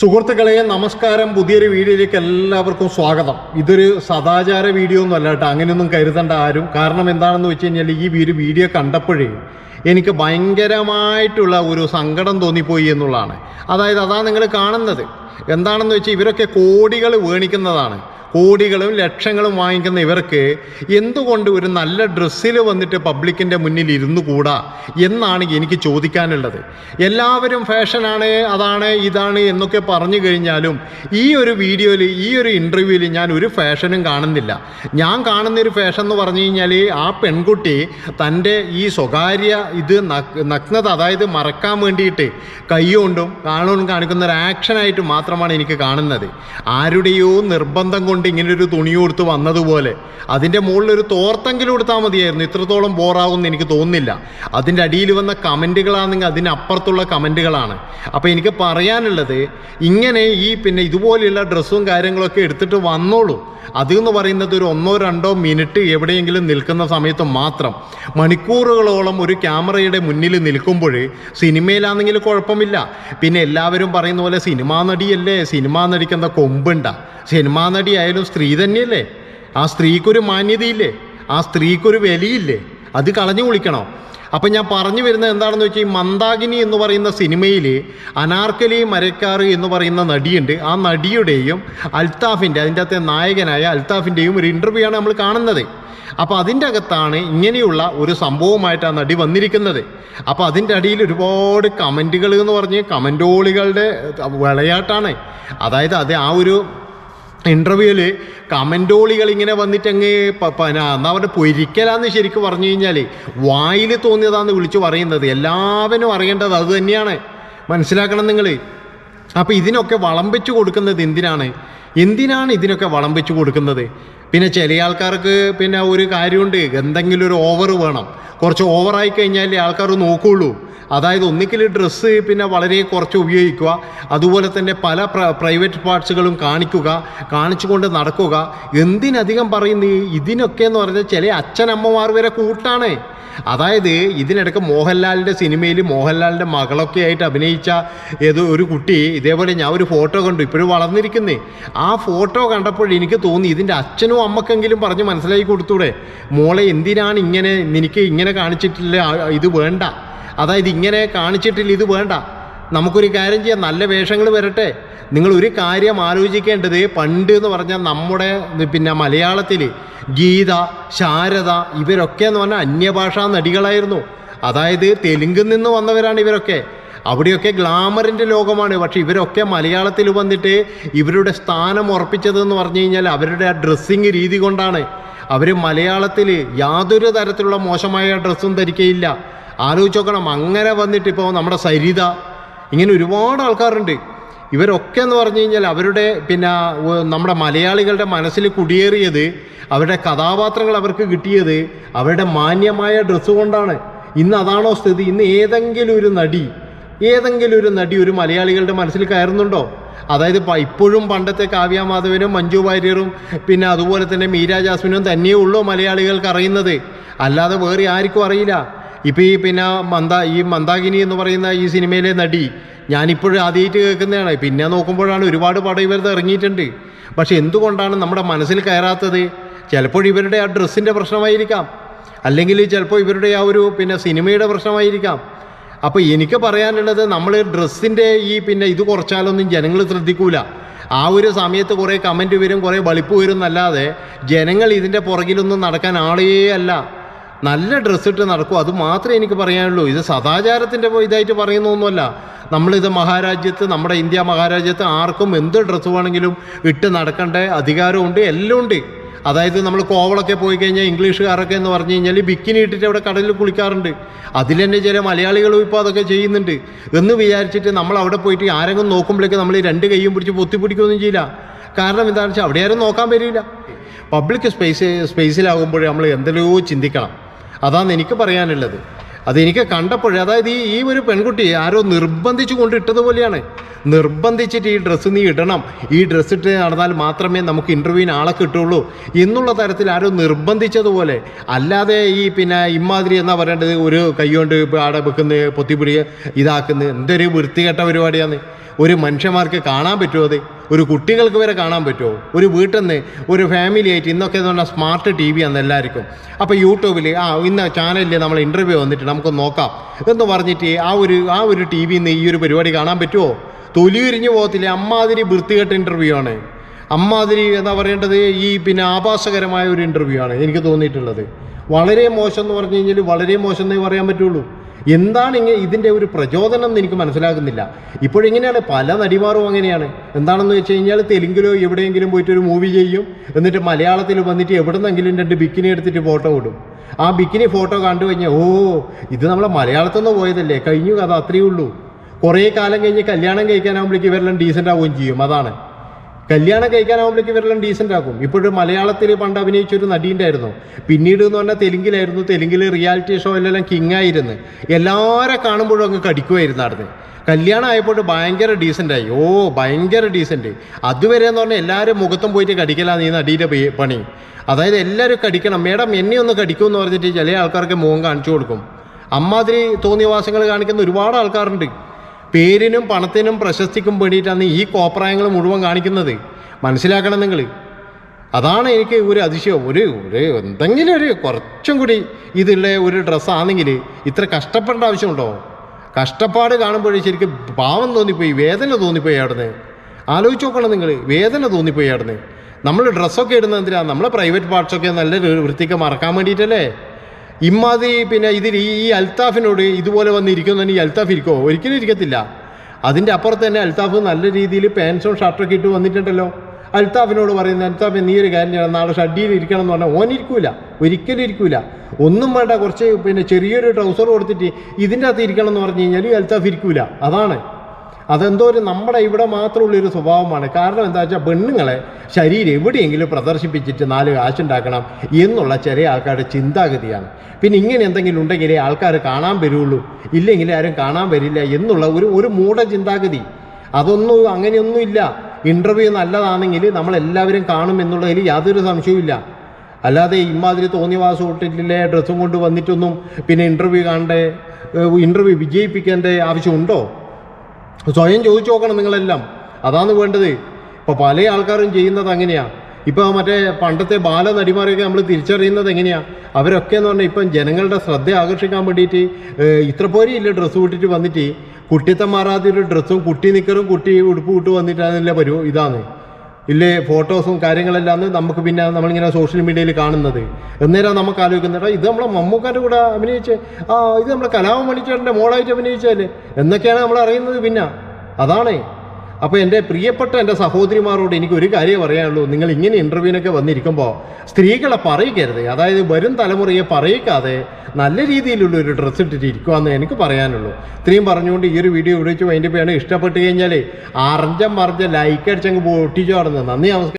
സുഹൃത്തുക്കളെ നമസ്കാരം. പുതിയൊരു വീഡിയോയിലേക്ക് എല്ലാവർക്കും സ്വാഗതം. ഇതൊരു സദാചാര വീഡിയോ ഒന്നും അല്ല കേട്ടോ. അങ്ങനെയൊന്നും കരുതേണ്ട ആരും. കാരണം എന്താണെന്ന് വെച്ച് കഴിഞ്ഞാൽ ഈ ഒരു വീഡിയോ കണ്ടപ്പോഴേ എനിക്ക് ഭയങ്കരമായിട്ടുള്ള ഒരു സങ്കടം തോന്നിപ്പോയി എന്നുള്ളതാണ്. അതായത് അതാണ് നിങ്ങൾ കാണുന്നത്. എന്താണെന്ന് വെച്ചാൽ ഇവരൊക്കെ കോടികൾ വേണിക്കുന്നതാണ്. കോടികളും ലക്ഷങ്ങളും വാങ്ങിക്കുന്ന ഇവർക്ക് എന്തുകൊണ്ട് ഒരു നല്ല ഡ്രസ്സിൽ വന്നിട്ട് പബ്ലിക്കിന്റെ മുന്നിൽ ഇരുന്നു കൂടാ എന്നാണ് എനിക്ക് ചോദിക്കാനുള്ളത്. എല്ലാവരും ഫാഷനാണ് അതാണ് ഇതാണ് എന്നൊക്കെ പറഞ്ഞു കഴിഞ്ഞാലും ഈ ഒരു വീഡിയോയിൽ ഈ ഒരു ഇന്റർവ്യൂവിൽ ഞാൻ ഒരു ഫാഷനും കാണുന്നില്ല. ഞാൻ കാണുന്ന ഒരു ഫാഷൻ എന്ന് പറഞ്ഞു കഴിഞ്ഞാൽ ആ പെൺകുട്ടി തന്റെ ഈ സ്വകാര്യ ഇത് നഗ്നത അതായത് മറക്കാൻ വേണ്ടിയിട്ട് കൈകൊണ്ടും കാണുകൊണ്ടും കാണിക്കുന്ന ഒരു ആക്ഷനായിട്ട് മാത്രമാണ് എനിക്ക് കാണുന്നത്. ആരുടെയോ നിർബന്ധം കൊണ്ട് ഇങ്ങനെ ഒരു തുണി കൊടുത്ത് വന്നതുപോലെ അതിന്റെ മുകളിൽ ഒരു തോർത്തെങ്കിലും കൊടുത്താൽ മതിയായിരുന്നു. ഇത്രത്തോളം ബോറാകുമെന്ന് എനിക്ക് തോന്നുന്നില്ല. അതിന്റെ അടിയിൽ വന്ന കമന്റുകളാണെങ്കിൽ അതിനപ്പുറത്തുള്ള കമന്റുകളാണ് അപ്പോൾ എനിക്ക് പറയാനുള്ളത് ഇങ്ങനെ ഈ പിന്നെ ഇതുപോലെയുള്ള ഡ്രസ്സും കാര്യങ്ങളൊക്കെ എടുത്തിട്ട് വന്നോളൂ. അത് എന്ന് പറയുന്നത് ഒരു ഒന്നോ രണ്ടോ മിനിറ്റ് എവിടെയെങ്കിലും നിൽക്കുന്ന സമയത്ത് മാത്രം. മണിക്കൂറുകളോളം ഒരു ക്യാമറയുടെ മുന്നിൽ നിൽക്കുമ്പോൾ സിനിമയിലാണെങ്കിൽ കുഴപ്പമില്ല. പിന്നെ എല്ലാവരും പറയുന്ന പോലെ സിനിമാ നടിയല്ലേ? സിനിമാ നടിക്കുന്ന കൊമ്പുണ്ട? സിനിമാ നടി ആയാലും സ്ത്രീ തന്നെയല്ലേ? ആ സ്ത്രീക്കൊരു മാന്യതയില്ലേ? ആ സ്ത്രീക്കൊരു വിലയില്ലേ? അത് കളഞ്ഞു കുളിക്കണോ? അപ്പം ഞാൻ പറഞ്ഞു വരുന്നത് എന്താണെന്ന് വെച്ചാൽ ഈ മന്ദാകിനി എന്ന് പറയുന്ന സിനിമയിൽ അനാർക്കലി മരക്കാറ് എന്ന് പറയുന്ന നടിയുണ്ട്. ആ നടിയുടെയും അൽത്താഫിന്റെ അതിന്റെ അകത്തെ നായകനായ അൽത്താഫിന്റെയും ഒരു ഇന്റർവ്യൂ ആണ് നമ്മൾ കാണുന്നത്. അപ്പോൾ അതിന്റെ അകത്താണ് ഇങ്ങനെയുള്ള ഒരു സംഭവമായിട്ട് ആ നടി വന്നിരിക്കുന്നത്. അപ്പോൾ അതിന്റെ അടിയിൽ ഒരുപാട് കമന്റുകൾ എന്ന് പറഞ്ഞ് കമന്റോളികളുടെ വിളയാട്ടാണ്. അതായത് അത് ആ ഒരു ഇന്റർവ്യൂവിൽ കമന്റോളികൾ ഇങ്ങനെ വന്നിട്ട് അങ്ങ് എന്നാ അവരുടെ പൊരിക്കലാന്ന് ശരിക്കും പറഞ്ഞു കഴിഞ്ഞാൽ വായിൽ തോന്നിയതാന്ന് വിളിച്ചു പറയുന്നത്. എല്ലാവരും അറിയേണ്ടത് അത് തന്നെയാണ്. മനസ്സിലാക്കണം നിങ്ങൾ അപ്പോൾ ഇതിനൊക്കെ വളം കൊടുക്കുന്നത് എന്തിനാണ്? എന്തിനാണ് ഇതിനൊക്കെ വളം കൊടുക്കുന്നത്? പിന്നെ ചില ആൾക്കാർക്ക് പിന്നെ ഒരു കാര്യമുണ്ട്. എന്തെങ്കിലും ഒരു ഓവർ വേണം. കുറച്ച് ഓവറായി കഴിഞ്ഞാൽ ആൾക്കാർ നോക്കുകയുള്ളൂ അതായത് ഒന്നിക്കൽ ഡ്രസ്സ് പിന്നെ വളരെ കുറച്ച് ഉപയോഗിക്കുക. അതുപോലെ തന്നെ പല പ്രൈവറ്റ് പാർട്സുകളും കാണിക്കുക കാണിച്ചുകൊണ്ട് നടക്കുക. എന്തിനധികം പറയുന്നു ഇതിനൊക്കെ എന്ന് പറഞ്ഞാൽ ചില അച്ഛനമ്മമാർ വരെ കൂട്ടാണ്. അതായത് ഇതിനിടയ്ക്ക് മോഹൻലാലിന്റെ സിനിമയിൽ മോഹൻലാലിന്റെ മകളൊക്കെ ആയിട്ട് അഭിനയിച്ച ഏതോ ഒരു കുട്ടി ഇതേപോലെ ഞാൻ ഒരു ഫോട്ടോ കണ്ടു ഇപ്പോഴും വളർന്നിരിക്കുന്നേ. ആ ഫോട്ടോ കണ്ടപ്പോൾ എനിക്ക് തോന്നി ഇതിന്റെ അച്ഛനും അമ്മക്കെങ്കിലും പറഞ്ഞ് മനസ്സിലാക്കി കൊടുത്തൂടെ? മോളെ എന്തിനാണ് ഇങ്ങനെ നിനക്ക് ഇങ്ങനെ കാണിച്ചിട്ടില്ല ഇത് വേണ്ട. അതായത് ഇങ്ങനെ കാണിച്ചിട്ടില്ല ഇത് വേണ്ട. നമുക്കൊരു കാര്യം ചെയ്യാം നല്ല വേഷങ്ങൾ വരട്ടെ. നിങ്ങൾ ഒരു കാര്യം ആലോചിക്കേണ്ടത് പണ്ട് എന്ന് പറഞ്ഞാൽ നമ്മുടെ പിന്നെ മലയാളത്തിൽ ഗീത ശാരദ ഇവരൊക്കെ എന്ന് പറഞ്ഞാൽ അന്യഭാഷാ നടികളായിരുന്നു. അതായത് തെലുങ്കിൽ നിന്ന് വന്നവരാണ് ഇവരൊക്കെ. അവിടെയൊക്കെ ഗ്ലാമറിന്റെ ലോകമാണ്. പക്ഷേ ഇവരൊക്കെ മലയാളത്തിൽ വന്നിട്ട് ഇവരുടെ സ്ഥാനം ഉറപ്പിച്ചതെന്ന് പറഞ്ഞു കഴിഞ്ഞാൽ അവരുടെ ആ ഡ്രസ്സിങ് രീതി കൊണ്ടാണ്. അവർ മലയാളത്തിൽ യാതൊരു തരത്തിലുള്ള മോശമായ ഡ്രസ്സും ധരിക്കയില്ല. ആലോചിച്ച് നോക്കണം. അങ്ങനെ വന്നിട്ട് ഇപ്പോൾ നമ്മുടെ സരിത ഇങ്ങനെ ഒരുപാട് ആൾക്കാരുണ്ട്. ഇവരൊക്കെ എന്ന് പറഞ്ഞു കഴിഞ്ഞാൽ അവരുടെ പിന്നെ നമ്മുടെ മലയാളികളുടെ മനസ്സിൽ കുടിയേറിയത് അവരുടെ കഥാപാത്രങ്ങൾ അവർക്ക് കിട്ടിയത് അവരുടെ മാന്യമായ ഡ്രസ്സ് കൊണ്ടാണ്. ഇന്ന് അതാണോ സ്ഥിതി? ഇന്ന് ഏതെങ്കിലും ഒരു നടി ഏതെങ്കിലും ഒരു നടി ഒരു മലയാളികളുടെ മനസ്സിൽ കയറുന്നുണ്ടോ? അതായത് ഇപ്പോഴും പണ്ടത്തെ കാവ്യ മാധവനും മഞ്ജു വാര്യറും പിന്നെ അതുപോലെ തന്നെ മീര ജാസ്മിനും തന്നെയേ ഉള്ളൂ മലയാളികൾക്ക് അറിയുന്നത്. അല്ലാതെ വേറെ ആർക്കും അറിയില്ല. ഇപ്പം ഈ പിന്നെ മന്ദ ഈ മന്ദാകിനി എന്ന് പറയുന്ന ഈ സിനിമയിലെ നടി ഞാനിപ്പോഴും ആദ്യമായിട്ട് കേൾക്കുന്നതാണ്. പിന്നെ നോക്കുമ്പോഴാണ് ഒരുപാട് പടം ഇവരത് ഇറങ്ങിയിട്ടുണ്ട്. പക്ഷെ എന്തുകൊണ്ടാണ് നമ്മുടെ മനസ്സിൽ കയറാത്തത്? ചിലപ്പോൾ ഇവരുടെ ആ ഡ്രസ്സിന്റെ പ്രശ്നമായിരിക്കാം. അല്ലെങ്കിൽ ചിലപ്പോൾ ഇവരുടെ ആ ഒരു പിന്നെ സിനിമയുടെ പ്രശ്നമായിരിക്കാം. അപ്പോൾ എനിക്ക് പറയാനുള്ളത് നമ്മൾ ഡ്രസ്സിന്റെ ഈ പിന്നെ ഇത് കുറച്ചാലൊന്നും ജനങ്ങൾ ശ്രദ്ധിക്കൂല. ആ ഒരു സമയത്ത് കുറേ കമന്റ് വരും കുറേ വളിപ്പ് വരും എന്നല്ലാതെ ജനങ്ങൾ ഇതിന്റെ പുറകിലൊന്നും നടക്കാൻ ആളേ അല്ല. നല്ല ഡ്രസ്സ് ഇട്ട് നടക്കും. അത് മാത്രമേ എനിക്ക് പറയാനുള്ളൂ. ഇത് സദാചാരത്തിന്റെ ഇതായിട്ട് പറയുന്നൊന്നുമല്ല നമ്മളിത് മഹാരാജ്യത്ത് നമ്മുടെ ഇന്ത്യ മഹാരാജ്യത്ത് ആർക്കും എന്ത് ഡ്രസ്സ് വേണമെങ്കിലും ഇട്ട് നടക്കേണ്ട അധികാരമുണ്ട് എല്ലാം ഉണ്ട്. അതായത് നമ്മൾ കോവളൊക്കെ പോയി കഴിഞ്ഞാൽ ഇംഗ്ലീഷുകാരൊക്കെ എന്ന് പറഞ്ഞു കഴിഞ്ഞാൽ ബിക്കിനി ഇട്ടിട്ട് അവിടെ കടലിൽ കുളിക്കാറുണ്ട്. അതിൽ തന്നെ ചില മലയാളികളും ഇപ്പോൾ അതൊക്കെ ചെയ്യുന്നുണ്ട്. എന്ന് വിചാരിച്ചിട്ട് നമ്മൾ അവിടെ പോയിട്ട് ആരെങ്കിലും നോക്കുമ്പോഴേക്ക് നമ്മൾ രണ്ട് കൈയും പിടിച്ച് പൊത്തിപ്പിടിക്കുകയൊന്നും ചെയ്യില്ല. കാരണം എന്താണെന്ന് വെച്ചാൽ അവിടെ ആരും നോക്കാൻ വരില്ല. പബ്ലിക് സ്പേസ് സ്പേസിലാകുമ്പോൾ നമ്മൾ എന്തെല്ലോ ചിന്തിക്കണം. അതാണ് എനിക്ക് പറയാനുള്ളത്. അതെനിക്ക് കണ്ടപ്പോഴേ അതായത് ഈ ഈ ഒരു പെൺകുട്ടി ആരോ നിർബന്ധിച്ചു കൊണ്ടിട്ടതുപോലെയാണ് നിർബന്ധിച്ചിട്ട് ഈ ഡ്രസ്സ് നീ ഇടണം. ഈ ഡ്രസ്സ് ഇട്ട് നടന്നാൽ മാത്രമേ നമുക്ക് ഇന്റർവ്യൂവിന് ആളെ കിട്ടുള്ളൂ എന്നുള്ള തരത്തിൽ ആരോ നിർബന്ധിച്ചതുപോലെ അല്ലാതെ ഈ പിന്നെ ഇമാതിരി എന്നാ പറയേണ്ടത്? ഒരു കൈകൊണ്ട് ആടെ വെക്കുന്ന പൊത്തിപ്പിടി ഇതാക്കുന്നത് എന്തൊരു വൃത്തികെട്ട പരിപാടിയാണ്. ഒരു മനുഷ്യന്മാർക്ക് കാണാൻ പറ്റുമോ അത്? ഒരു കുട്ടികൾക്ക് വരെ കാണാൻ പറ്റുമോ? ഒരു വീട്ടിൽ നിന്ന് ഒരു ഫാമിലി ആയിട്ട് ഇന്നൊക്കെ എന്ന് പറഞ്ഞാൽ സ്മാർട്ട് ടി വി ആണ് എല്ലാവർക്കും. അപ്പോൾ യൂട്യൂബിൽ ആ ഇന്ന ചാനലിൽ നമ്മൾ ഇന്റർവ്യൂ വന്നിട്ട് നമുക്ക് നോക്കാം. എന്ന് പറഞ്ഞിട്ട് ആ ഒരു ആ ഒരു ടി വിയിൽ നിന്ന് ഈ ഒരു പരിപാടി കാണാൻ പറ്റുമോ? തൊലിയുരിഞ്ഞു പോകത്തില്ലേ? അമ്മാതിരി വൃത്തികെട്ട ഇന്റർവ്യൂ ആണ്. അമ്മാതിരി എന്താ പറയേണ്ടത്? ഈ പിന്നെ ആഭാസകരമായ ഒരു ഇന്റർവ്യൂ ആണ് എനിക്ക് തോന്നിയിട്ടുള്ളത്. വളരെ മോശം എന്ന് പറഞ്ഞു കഴിഞ്ഞാൽ വളരെ മോശം എന്നേ പറയാൻ പറ്റുള്ളൂ. എന്താണ് ഇങ്ങനെ ഇതിന്റെ ഒരു പ്രചോദനം എന്ന് എനിക്ക് മനസ്സിലാകുന്നില്ല. ഇപ്പോഴിങ്ങനെയാണ് പല നടിമാറും അങ്ങനെയാണ്. എന്താണെന്ന് വെച്ച് കഴിഞ്ഞാൽ തെലുങ്കിലോ എവിടെയെങ്കിലും പോയിട്ട് ഒരു മൂവി ചെയ്യും. എന്നിട്ട് മലയാളത്തിൽ വന്നിട്ട് എവിടുന്നെങ്കിലും രണ്ട് ബിക്കിനി എടുത്തിട്ട് ഫോട്ടോ ഇടും. ആ ബിക്കിനി ഫോട്ടോ കണ്ടു കഴിഞ്ഞാൽ ഓ ഇത് നമ്മളെ മലയാളത്തിൽ നിന്ന് പോയതല്ലേ? കഴിഞ്ഞു കഥ അത്രയേ ഉള്ളൂ. കുറേ കാലം കഴിഞ്ഞ് കല്യാണം കഴിക്കാനാകുമ്പോഴേക്ക് ഇവരെല്ലാം ഡീസന്റ് ആവുകയും ചെയ്യും. അതാണ്. കല്യാണം കഴിക്കാനാവുമ്പോഴേക്കും ഇവരെല്ലാം ഡീസന്റ് ആക്കും. ഇപ്പോഴും മലയാളത്തിൽ പണ്ട് അഭിനയിച്ചൊരു നടീന്റെ ആയിരുന്നു പിന്നീട് എന്ന് പറഞ്ഞാൽ തെലുങ്കിലായിരുന്നു. തെലുങ്കിൽ റിയാലിറ്റി ഷോയിലെല്ലാം കിങ് ആയിരുന്നു. എല്ലാവരെ കാണുമ്പോഴും അങ്ങ് കടിക്കുമായിരുന്നു നടന്ന് കല്യാണം ആയപ്പോൾ ഭയങ്കര ഡീസന്റായി ഓ ഭയങ്കര ഡീസന്റ് അതുവരെ എന്ന് പറഞ്ഞാൽ എല്ലാവരും മുഖത്തും പോയിട്ട് കടിക്കലാണ് ഈ നടീന്റെ പണി. അതായത് എല്ലാവരും കടിക്കണം. മേഡം എന്നെ ഒന്ന് കടിക്കും എന്ന് പറഞ്ഞിട്ട് ചില ആൾക്കാർക്ക് മുഖം കാണിച്ചു കൊടുക്കും. അമ്മാതിരി തോന്നിയവാസങ്ങൾ കാണിക്കുന്ന ഒരുപാട് ആൾക്കാരുണ്ട്. പേരിനും പണത്തിനും പ്രശസ്തിക്കും വേണ്ടിയിട്ടാണ് ഈ കോപ്രായങ്ങൾ മുഴുവൻ കാണിക്കുന്നത്. മനസ്സിലാക്കണം നിങ്ങൾ അതാണ് എനിക്ക് ഒരു അതിശയം. ഒരു ഒരു എന്തെങ്കിലും ഒരു കുറച്ചും കൂടി ഇതുള്ള ഒരു ഡ്രസ്സാണെങ്കിൽ ഇത്ര കഷ്ടപ്പെടേണ്ട ആവശ്യമുണ്ടോ? കഷ്ടപ്പാട് കാണുമ്പോഴേ ശരിക്കും പാവം തോന്നിപ്പോയി വേദന തോന്നിപ്പോയി അവിടുന്ന്. ആലോചിച്ച് നോക്കണം നിങ്ങൾ വേദന തോന്നിപ്പോയി അവിടുന്ന്. നമ്മൾ ഡ്രസ്സൊക്കെ ഇടുന്നത് നമ്മളെ പ്രൈവറ്റ് പാർട്സൊക്കെ നല്ല വൃത്തിക്ക് മറക്കാൻ വേണ്ടിയിട്ടല്ലേ? ഇമ്മാതിരി പിന്നെ ഇതിൽ ഈ അൽത്താഫിനോട് ഇതുപോലെ വന്നിരിക്കുന്നുണ്ട് ഈ അൽത്താഫ് ഇരിക്കുമോ ഒരിക്കലും ഇരിക്കത്തില്ല. അതിന്റെ അപ്പുറത്ത് തന്നെ അൽത്താഫ് നല്ല രീതിയിൽ പാൻസും ഷർട്ടൊക്കെ ഇട്ട് വന്നിട്ടുണ്ടല്ലോ. അൽത്താഫിനോട് പറയുന്നത് അൽത്താഫ് നീ ഒരു കാര്യം ചെയ്യണം. നാളെ ഷഡ്ഡിയിൽ ഇരിക്കണം എന്ന് പറഞ്ഞാൽ ഓൻ ഇരിക്കൂല. ഒരിക്കലും ഇരിക്കൂല. ഒന്നും വേണ്ട കുറച്ച് പിന്നെ ചെറിയൊരു ട്രൗസർ കൊടുത്തിട്ട് ഇതിന്റെ അകത്ത് ഇരിക്കണം എന്ന് പറഞ്ഞു കഴിഞ്ഞാൽ അൽത്താഫ് ഇരിക്കൂല. അതാണ്. അതെന്തോ ഒരു നമ്മുടെ ഇവിടെ മാത്രമുള്ളൊരു സ്വഭാവമാണ്. കാരണം എന്താ വെച്ചാൽ പെണ്ണുങ്ങളെ ശരീരം എവിടെയെങ്കിലും പ്രദർശിപ്പിച്ചിട്ട് നാല് കാശുണ്ടാക്കണം എന്നുള്ള ചെറിയ ആൾക്കാരുടെ ചിന്താഗതിയാണ്. പിന്നെ ഇങ്ങനെ എന്തെങ്കിലും ഉണ്ടെങ്കിലേ ആൾക്കാർ കാണാൻ വരുള്ളൂ. ഇല്ലെങ്കിൽ ആരും കാണാൻ വരില്ല എന്നുള്ള ഒരു ഒരു മൂഢ ചിന്താഗതി. അതൊന്നും അങ്ങനെയൊന്നും ഇല്ല. ഇന്റർവ്യൂ നല്ലതാണെങ്കിൽ നമ്മളെല്ലാവരും കാണും എന്നുള്ളതിൽ യാതൊരു സംശയവും അല്ലാതെ ഇമാതിരി തോന്നിവാസം ഇട്ടിട്ടില്ലേ ഡ്രസ്സും കൊണ്ട് വന്നിട്ടൊന്നും പിന്നെ ഇന്റർവ്യൂ കാണണ്ടേ ഇന്റർവ്യൂ വിജയിപ്പിക്കേണ്ട ആവശ്യമുണ്ടോ സ്വയം ചോദിച്ചു നോക്കണം നിങ്ങളെല്ലാം. അതാണ് വേണ്ടത്. ഇപ്പോൾ പല ആൾക്കാരും ചെയ്യുന്നത് അങ്ങനെയാണ് ഇപ്പോൾ മറ്റേ പണ്ടത്തെ ബാലനടിമാരെയൊക്കെ നമ്മൾ തിരിച്ചറിയുന്നത് എങ്ങനെയാണ് അവരൊക്കെ എന്ന് പറഞ്ഞാൽ ഇപ്പം ജനങ്ങളുടെ ശ്രദ്ധ ആകർഷിക്കാൻ വേണ്ടിയിട്ട് ഇത്ര പോരെയില്ല ഡ്രസ്സ് വിട്ടിട്ട് വന്നിട്ട്? കുട്ടിത്തം മാറാതെ ഒരു ഡ്രസ്സും കുട്ടി നിക്കറും കുട്ടി ഉടുപ്പ് വിട്ട് വന്നിട്ടാണല്ലേ വരൂ ഇതാണ്. ഇല്ലേ ഫോട്ടോസും കാര്യങ്ങളെല്ലാം നമുക്ക് പിന്നെ നമ്മളിങ്ങനെ സോഷ്യൽ മീഡിയയിൽ കാണുന്നത്. എന്നേരം നമുക്ക് ആലോചിക്കുന്നത് ഇത് നമ്മളെ മമ്മൂക്കാന്റെ കൂടെ അഭിനയിച്ച് ആ ഇത് നമ്മളെ കലാമണിച്ചേട്ടന്റെ മോളായിട്ട് അഭിനയിച്ചല്ലേ എന്നൊക്കെയാണ് നമ്മൾ അറിയുന്നത് പിന്നെ. അതാണ്. അപ്പോൾ എന്റെ പ്രിയപ്പെട്ട എന്റെ സഹോദരിമാരോട് എനിക്ക് ഒരു കാര്യം പറയാനുള്ളൂ. നിങ്ങൾ ഇങ്ങനെ ഇന്റർവ്യൂവിനൊക്കെ വന്നിരിക്കുമ്പോൾ സ്ത്രീകളെ പറയിക്കരുത് അതായത് വരും തലമുറയെ പറയിക്കാതെ നല്ല രീതിയിലുള്ള ഒരു ഡ്രസ്സ് ഇട്ടിട്ട് ഇരിക്കുവാന്ന് എനിക്ക് പറയാനുള്ളൂ. ഇത്രയും പറഞ്ഞുകൊണ്ട് ഈ ഒരു വീഡിയോ വിളിച്ച് വൈൻഡ് ചെയ്യണം. ഇഷ്ടപ്പെട്ട് കഴിഞ്ഞാൽ അറഞ്ചം മറിഞ്ഞ ലൈക്ക് അടിച്ചങ്ങ് പൊട്ടിച്ചു നടന്ന്. നന്ദി നമസ്കാരം.